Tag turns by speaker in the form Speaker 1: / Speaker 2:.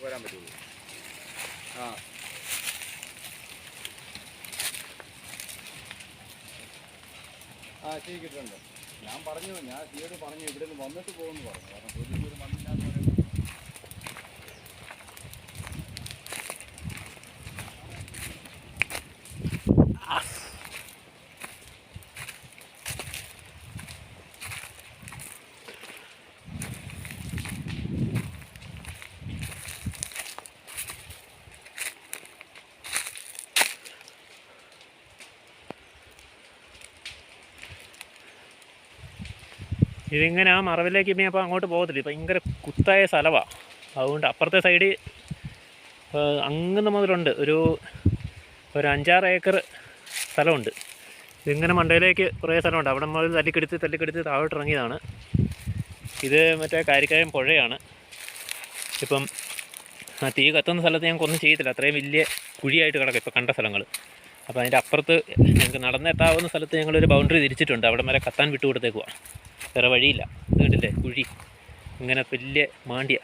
Speaker 1: പോരാൻ പറ്റുള്ളൂ. ആ. ആ ചെയ്യിട്ടുണ്ട് ഞാൻ പറഞ്ഞു ഞാൻ തീയോട് പറഞ്ഞു ഇവിടെ നിന്ന് വന്നിട്ട് പോകുമെന്ന് പറഞ്ഞു. കാരണം ഒരു മണ്ണില്ലാന്ന് പറയുമ്പോൾ
Speaker 2: ഇതിങ്ങനെ ആ മറവിലേക്ക് ഇനി അപ്പോൾ അങ്ങോട്ട് പോകത്തില്ല. ഭയങ്കര കുത്തായ സ്ഥലമാണ് അതുകൊണ്ട് അപ്പുറത്തെ സൈഡിൽ അങ്ങനെ മുതലുണ്ട്. ഒരു ഒരു അഞ്ചാറ് ഏക്കർ സ്ഥലമുണ്ട്. ഇതിങ്ങനെ മണ്ടയിലേക്ക് കുറേ സ്ഥലമുണ്ട്. അവിടെ മുതൽ തല്ലിക്കെടുത്ത് തല്ലിക്കെടുത്ത് താഴോട്ട് ഇറങ്ങിയതാണ്. ഇത് മറ്റേ കാരിക്കായം പുഴയാണ്. ഇപ്പം ആ തീ കത്തുന്ന സ്ഥലത്ത് ഞങ്ങൾക്ക് ഒന്നും ചെയ്യത്തില്ല. അത്രയും വലിയ കുഴിയായിട്ട് കിടക്കും ഇപ്പോൾ കണ്ട സ്ഥലങ്ങൾ. അപ്പോൾ അതിന്റെ അപ്പുറത്ത് ഞങ്ങൾക്ക് നടന്നെത്താവുന്ന സ്ഥലത്ത് ഞങ്ങളൊരു ബൗണ്ടറി തിരിച്ചിട്ടുണ്ട്. അവിടെ വരെ കത്താൻ വിട്ടു കൊടുത്തേക്കുവാണ് വേറെ വഴിയില്ല. ഇത് കണ്ടില്ലേ കുഴി. ഇങ്ങനെ വലിയ മാണ്ടിയ.